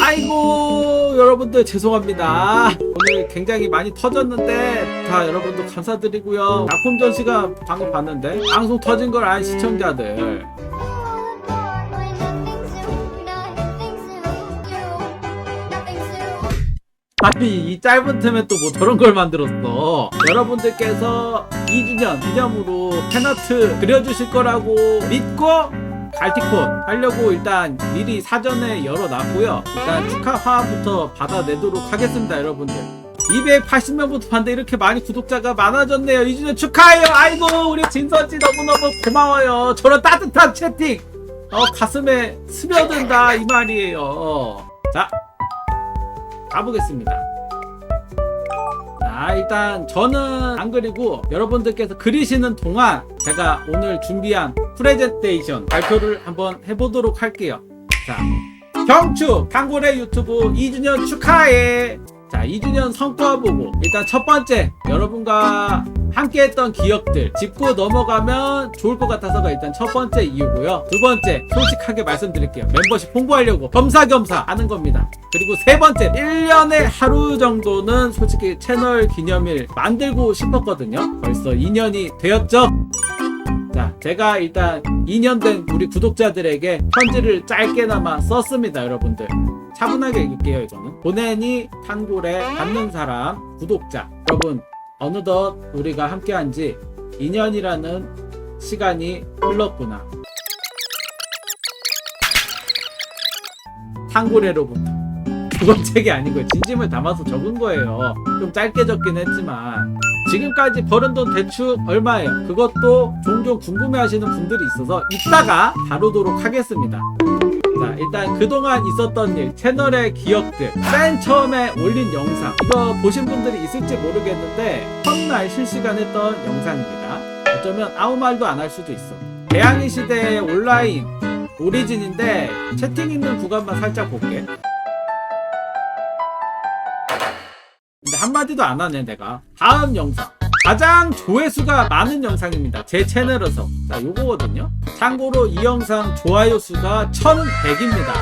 아이고 여러분들 죄송합니다. 오늘 굉장히 많이 터졌는데 다 여러분들 감사드리고요. 작품 전시가 방금 봤는데 방송 터진 걸 안 시청자들. 아니 이 짧은 틈에 또 뭐 저런 걸 만들었어. 여러분들께서 2주년 기념으로 팬아트 그려주실 거라고 믿고 갈티콘 하려고 일단 미리 사전에 열어놨고요. 일단 축하 화부터 받아내도록 하겠습니다 여러분들. 280명부터 봤는데 이렇게 많이 구독자가 많아졌네요. 2주년 축하해요. 아이고 우리 진서씨 너무너무 고마워요. 저런 따뜻한 채팅. 어 가슴에 스며든다 이 말이에요. 자 가보겠습니다. 자, 일단 저는 안 그리고 여러분들께서 그리시는 동안 제가 오늘 준비한 프레젠테이션 발표를 한번 해보도록 할게요. 자, 경축 단골의 유튜브 2주년 축하해! 자, 2주년 성과 보고 일단 첫 번째 여러분과 함께 했던 기억들 짚고 넘어가면 좋을 것 같아서가 일단 첫 번째 이유고요. 두 번째 솔직하게 말씀드릴게요. 멤버십 홍보하려고 겸사겸사 하는 겁니다. 그리고 세 번째 1년에 하루 정도는 솔직히 채널 기념일 만들고 싶었거든요. 벌써 2년이 되었죠? 자, 제가 일단 2년 된 우리 구독자들에게 편지를 짧게나마 썼습니다, 여러분들. 차분하게 읽을게요, 이거는. 보내니 탄골에 받는 사람, 구독자. 여러분, 어느덧 우리가 함께한 지 2년이라는 시간이 흘렀구나. 탄고래로부터. 그건 책이 아니고요. 진심을 담아서 적은 거예요. 좀 짧게 적긴 했지만. 지금까지 벌은 돈 대충 얼마예요? 그것도 종종 궁금해 하시는 분들이 있어서 이따가 다루도록 하겠습니다. 자, 일단 그동안 있었던 일, 채널의 기억들, 맨 처음에 올린 영상. 이거 보신 분들이 있을지 모르겠는데, 첫날 실시간 했던 영상입니다. 어쩌면 아무 말도 안 할 수도 있어. 대항해 시대의 온라인 오리진인데, 채팅 있는 구간만 살짝 볼게. 근데 한마디도 안 하네, 내가. 다음 영상. 가장 조회수가 많은 영상입니다. 제 채널에서. 자, 요거거든요. 참고로 이 영상 좋아요 수가 1100입니다.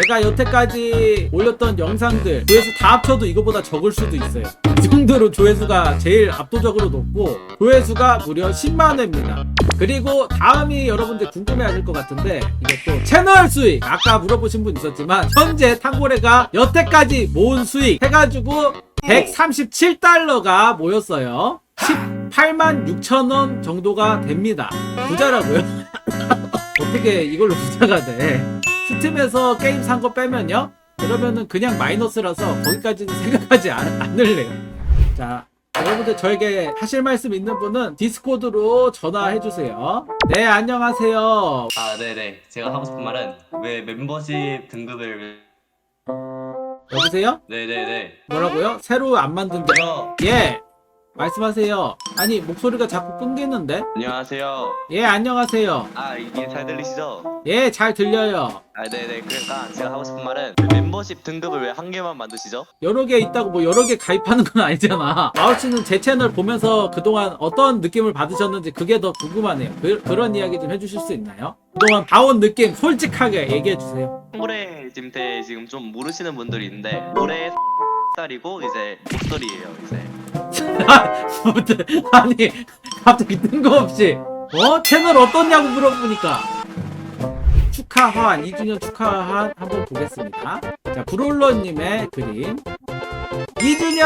제가 여태까지 올렸던 영상들 조회수 다 합쳐도 이거보다 적을 수도 있어요. 이 정도로 조회수가 제일 압도적으로 높고 조회수가 무려 10만회입니다. 그리고 다음이 여러분들 궁금해 하실 것 같은데 이것도 채널 수익 아까 물어보신 분 있었지만 현재 탕고래가 여태까지 모은 수익 해가지고 137달러가 모였어요. 18만 6천 원 정도가 됩니다. 부자라고요? 어떻게 이걸로 부자가 돼? 스팀에서 게임 산 거 빼면요? 그러면은 그냥 마이너스라서 거기까지는 생각하지 않, 않을래요. 자, 여러분들 저에게 하실 말씀 있는 분은 디스코드로 전화해 주세요. 네, 안녕하세요. 아, 네네. 제가 하고 싶은 말은 왜 멤버십 등급을 여보세요? 네네네. 뭐라고요? 새로 안 만든데. 저 예! 말씀하세요. 아니, 목소리가 자꾸 끊기는데? 안녕하세요. 예, 안녕하세요. 아 이게 잘 들리시죠? 예, 잘 들려요. 아, 네네. 그러니까 제가 하고 싶은 말은 왜 멤버십 등급을 왜 한 개만 만드시죠? 여러 개 있다고 뭐 여러 개 가입하는 건 아니잖아. 마우씨는 제 채널 보면서 그동안 어떤 느낌을 받으셨는지 그게 더 궁금하네요. 그, 그런 이야기 좀 해주실 수 있나요? 그동안 봐온 느낌 솔직하게 얘기해 주세요. 올해 지금 때 지금 좀 모르시는 분들이 있는데 올해 달이고 이제 목소리예요 이제. 아무튼, 아니, 갑자기 뜬금없이, 어? 채널 어떻냐고 물어보니까. 축하한, 2주년 축하한 한번 보겠습니다. 자, 브롤러님의 그림. 2주년!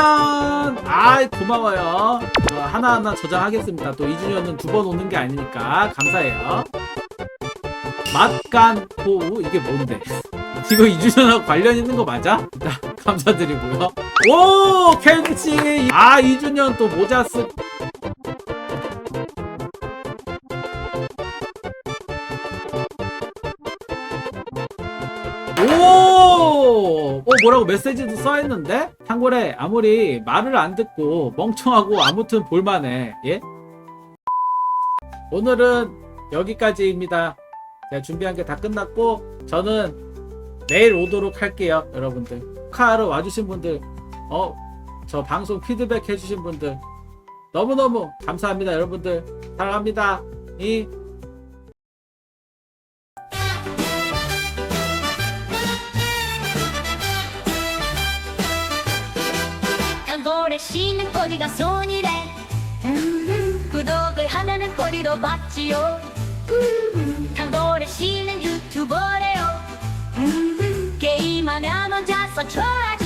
아 고마워요. 저 하나하나 저장하겠습니다. 또 2주년은 두 번 오는 게 아니니까. 감사해요. 맛간 호우? 이게 뭔데? 이거 2주년하고 관련 있는 거 맞아? 일단 감사드리 고요. 오! 켄치! 아, 2주년 또 모자 쓰. 오! 어, 뭐라고 메시지도 써있는데? 한골에 아무리 말을 안 듣고 멍청하고 아무튼 볼만해. 예? 오늘은 여기까지입니다. 제가 준비한 게 다 끝났고, 저는 내일 오도록 할게요, 여러분들. 녹화하러 와주신 분들, 어, 저 방송 피드백 해주신 분들, 너무너무 감사합니다. 여러분들, 사랑합니다. 이 씨는 꼬리가 손이래 구독을 하면은 꼬리로 받지요 음, 강골에 씌는 유튜버래요 게임하면 먼저 서 좋아지